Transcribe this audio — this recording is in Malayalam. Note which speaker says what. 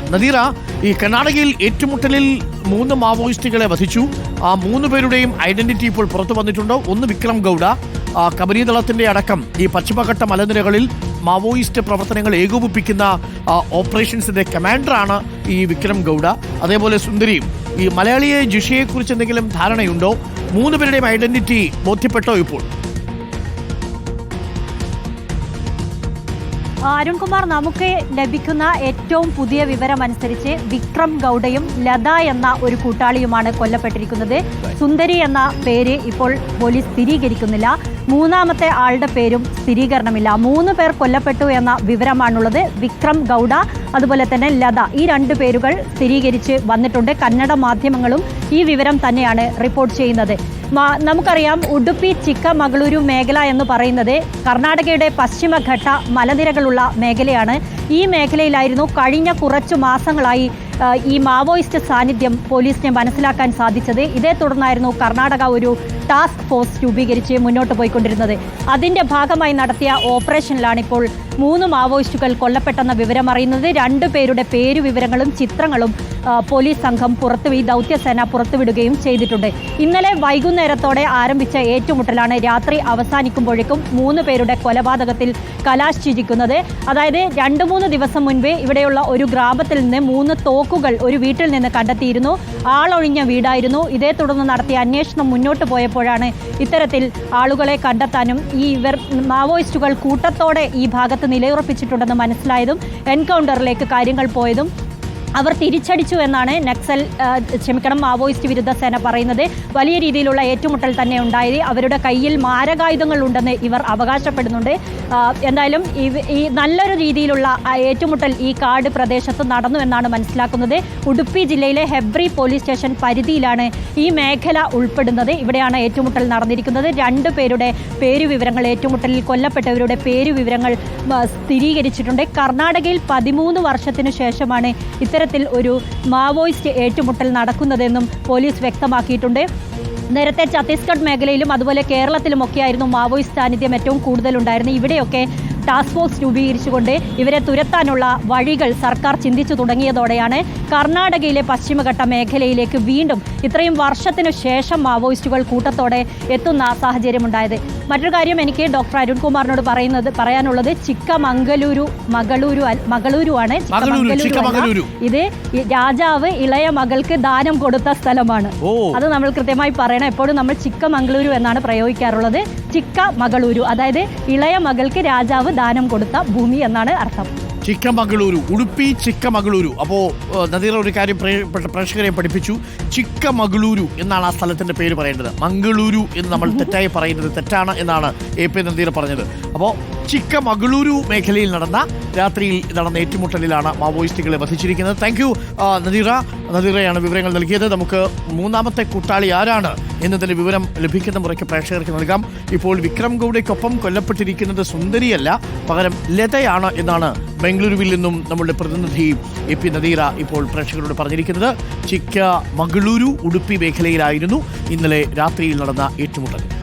Speaker 1: നദീറ ഈ കർണാടകയിൽ ഏറ്റുമുട്ടലിൽ മൂന്ന് മാവോയിസ്റ്റുകളെ വധിച്ചു. ആ മൂന്ന് പേരുടെയും ഐഡന്റിറ്റി ഇപ്പോൾ പുറത്തു വന്നിട്ടുണ്ട്. ഒന്ന് വിക്രം ഗൗഡ ആ, കബനി ദളത്തിന്റെ അടക്കം ഈ പശ്ചിമഘട്ട മലനിരകളിൽ മാവോയിസ്റ്റ് പ്രവർത്തനങ്ങൾ ഏകോപിപ്പിക്കുന്ന ഓപ്പറേഷൻസിന്റെ കമാൻഡറാണ് ഈ വിക്രം ഗൗഡ. അതേപോലെ സുന്ദരിയും ഈ മലയാളിയെ ജിഷയെ കുറിച്ച് എന്തെങ്കിലും ധാരണയുണ്ടോ? മൂന്ന് പേരുടെയും ഐഡന്റിറ്റി ബോധ്യപ്പെട്ടോ ഇപ്പോൾ?
Speaker 2: അരുൺകുമാർ നമുക്ക് ലഭിക്കുന്ന ഏറ്റവും പുതിയ വിവരം അനുസരിച്ച് വിക്രം ഗൗഡയും ലത എന്ന ഒരു കൂട്ടാളിയുമാണ് കൊല്ലപ്പെട്ടിരിക്കുന്നത്. സുന്ദരി എന്ന പേര് ഇപ്പോൾ പോലീസ് സ്ഥിരീകരിക്കുന്നില്ല. മൂന്നാമത്തെ ആളുടെ പേരും സ്ഥിരീകരണമില്ല. മൂന്ന് പേർ കൊല്ലപ്പെട്ടു എന്ന വിവരമാണുള്ളത്. വിക്രം ഗൗഡ അതുപോലെ തന്നെ ലത ഈ രണ്ട് പേരുകൾ സ്ഥിരീകരിച്ച് വന്നിട്ടുണ്ട്. കന്നഡ മാധ്യമങ്ങളും ഈ വിവരം തന്നെയാണ് റിപ്പോർട്ട് ചെയ്യുന്നത്. നമുക്കറിയാം ഉടുപ്പി ചിക്കമംഗളൂരു മേഖല എന്ന് പറയുന്നത് കർണാടകയുടെ പശ്ചിമഘട്ട മലനിരകളുള്ള മേഖലയാണ്. ഈ മേഖലയിലായിരുന്നു കഴിഞ്ഞ കുറച്ചു മാസങ്ങളായി ഈ മാവോയിസ്റ്റ് സാന്നിധ്യം പോലീസിനെ മനസ്സിലാക്കാൻ സാധിച്ചത്. ഇതേ തുടർന്നായിരുന്നു കർണാടക ഒരു ടാസ്ക് ഫോഴ്സ് രൂപീകരിച്ച് മുന്നോട്ട് പോയിക്കൊണ്ടിരുന്നത്. അതിന്റെ ഭാഗമായി നടത്തിയ ഓപ്പറേഷനിലാണ് ഇപ്പോൾ മൂന്ന് മാവോയിസ്റ്റുകൾ കൊല്ലപ്പെട്ടെന്ന വിവരം അറിയുന്നത് രണ്ടു പേരുടെ പേരു വിവരങ്ങളും ചിത്രങ്ങളും പോലീസ് സംഘം പുറത്തു ഈ ദൗത്യസേന പുറത്തുവിടുകയും ചെയ്തിട്ടുണ്ട്. ഇന്നലെ വൈകുന്നേരത്തോടെ ആരംഭിച്ച ഏറ്റുമുട്ടലാണ് രാത്രി അവസാനിക്കുമ്പോഴേക്കും മൂന്ന് പേരുടെ കൊലപാതകത്തിൽ കലാശിച്ചിരിക്കുന്നത്. അതായത് രണ്ട് മൂന്ന് ദിവസം മുൻപേ ഇവിടെയുള്ള ഒരു ഗ്രാമത്തിൽ നിന്ന് മൂന്ന് തോക്കുകൾ ഒരു വീട്ടിൽ നിന്ന് കണ്ടെത്തിയിരുന്നു. ആളൊഴിഞ്ഞ വീടായിരുന്നു. ഇതേ തുടർന്ന് നടത്തിയ അന്വേഷണം മുന്നോട്ട് പോയപ്പോഴാണ് ഇത്തരത്തിൽ ആളുകളെ കണ്ടെത്താനും ഈ ഇവർ മാവോയിസ്റ്റുകൾ കൂട്ടത്തോടെ ഈ ഭാഗത്ത് നിലയുറപ്പിച്ചിട്ടുണ്ടെന്ന് മനസ്സിലായതും എൻകൗണ്ടറിലേക്ക് കാര്യങ്ങൾ പോയതും അവർ തിരിച്ചടിച്ചു എന്നാണ് നക്സൽ ക്ഷമിക്കണം മാവോയിസ്റ്റ് വിരുദ്ധ സേന പറയുന്നത്. വലിയ രീതിയിലുള്ള ഏറ്റുമുട്ടൽ തന്നെ ഉണ്ടായത്. അവരുടെ കയ്യിൽ മാരകായുധങ്ങൾ ഉണ്ടെന്ന് ഇവർ അവകാശപ്പെടുന്നുണ്ട്. എന്തായാലും ഈ നല്ലൊരു രീതിയിലുള്ള ഏറ്റുമുട്ടൽ ഈ കാട് പ്രദേശത്ത് നടന്നു എന്നാണ് മനസ്സിലാക്കുന്നത്. ഉടുപ്പി ജില്ലയിലെ ഹെബ്രി പോലീസ് സ്റ്റേഷൻ പരിധിയിലാണ് ഈ മേഖല ഉൾപ്പെടുന്നത്. ഇവിടെയാണ് ഏറ്റുമുട്ടൽ നടന്നിരിക്കുന്നത്. രണ്ട് പേരുടെ പേരുവിവരങ്ങൾ ഏറ്റുമുട്ടലിൽ കൊല്ലപ്പെട്ടവരുടെ പേരുവിവരങ്ങൾ സ്ഥിരീകരിച്ചിട്ടുണ്ട്. കർണാടകയിൽ പതിമൂന്ന് വർഷത്തിനു ശേഷമാണ് ഇത്തരത്തിൽ ഒരു മാവോയിസ്റ്റ് ഏറ്റുമുട്ടൽ നടക്കുന്നതെന്നും പോലീസ് വ്യക്തമാക്കിയിട്ടുണ്ട്. നേരത്തെ ഛത്തീസ്ഗഡ് മേഖലയിലും അതുപോലെ കേരളത്തിലുമൊക്കെയായിരുന്നു മാവോയിസ്റ്റ് സാന്നിധ്യം ഏറ്റവും കൂടുതലുണ്ടായിരുന്നത്. ഇവിടെയൊക്കെ ടാസ്ക് ഫോഴ്സ് രൂപീകരിച്ചുകൊണ്ട് ഇവരെ തുരത്താനുള്ള വഴികൾ സർക്കാർ ചിന്തിച്ചു തുടങ്ങിയതോടെയാണ് കർണാടകയിലെ പശ്ചിമഘട്ട മേഖലയിലേക്ക് വീണ്ടും ഇത്രയും വർഷത്തിനു ശേഷം മാവോയിസ്റ്റുകൾ കൂട്ടത്തോടെ എത്തുന്ന സാഹചര്യമുണ്ടായത്. മറ്റൊരു കാര്യം എനിക്ക് ഡോക്ടർ അരുൺകുമാറിനോട് പറയുന്നത് പറയാനുള്ളത് ചിക്കമംഗലൂരു മകളൂരു മകളൂരു ആണ്. ചിക്കമംഗലൂരു. ഇത് രാജാവ് ഇളയ മകൾക്ക് ദാനം കൊടുത്ത സ്ഥലമാണ്. അത് നമ്മൾ കൃത്യമായി പറയണം. എപ്പോഴും നമ്മൾ ചിക്കമംഗളൂരു എന്നാണ് പ്രയോഗിക്കാറുള്ളത്. ചിക്ക മകളൂരു അതായത് ഇളയ മകൾക്ക് രാജാവ് ദാനം കൊടുത്ത ഭൂമി എന്നാണ് അർത്ഥം.
Speaker 1: ചിക്കമംഗളൂരു ഉടുപ്പി ചിക്കമംഗളൂരു. അപ്പോ നദീറ ഒരു കാര്യം പ്രേക്ഷകരെ പഠിപ്പിച്ചു. ചിക്കമംഗളൂരു എന്നാണ് ആ സ്ഥലത്തിന്റെ പേര് പറയേണ്ടത്. മംഗളൂരു എന്ന് നമ്മൾ തെറ്റായി പറയുന്നത് തെറ്റാണ് എന്നാണ് എ പി നദീർ പറഞ്ഞത്. അപ്പോൾ ചിക്കമംഗളൂരു മേഖലയിൽ നടന്ന രാത്രിയിൽ നടന്ന ഏറ്റുമുട്ടലിലാണ് മാവോയിസ്റ്റുകളെ വധിച്ചിരിക്കുന്നത് താങ്ക് യു നദീറ. നദീറയാണ് വിവരങ്ങൾ നൽകിയത്. നമുക്ക് മൂന്നാമത്തെ കൂട്ടാളി ആരാണ് എന്നതിന്റെ വിവരം ലഭിക്കുന്ന മുറയ്ക്ക് പ്രേക്ഷകർക്ക് നൽകാം. ഇപ്പോൾ വിക്രം ഗൗഡയ്ക്കൊപ്പം കൊല്ലപ്പെട്ടിരിക്കുന്നത് സുന്ദരിയല്ല പകരം ലതയാണ് എന്നാണ് ബംഗളൂരുവിൽ നിന്നും നമ്മുടെ പ്രതിനിധി എ പി നദീറ ഇപ്പോൾ പ്രേക്ഷകരോട് പറഞ്ഞിരിക്കുന്നത്. ചിക്ക മഗളൂരു ഉടുപ്പി മേഖലയിലായിരുന്നു ഇന്നലെ രാത്രിയിൽ നടന്ന ഏറ്റുമുട്ടൽ.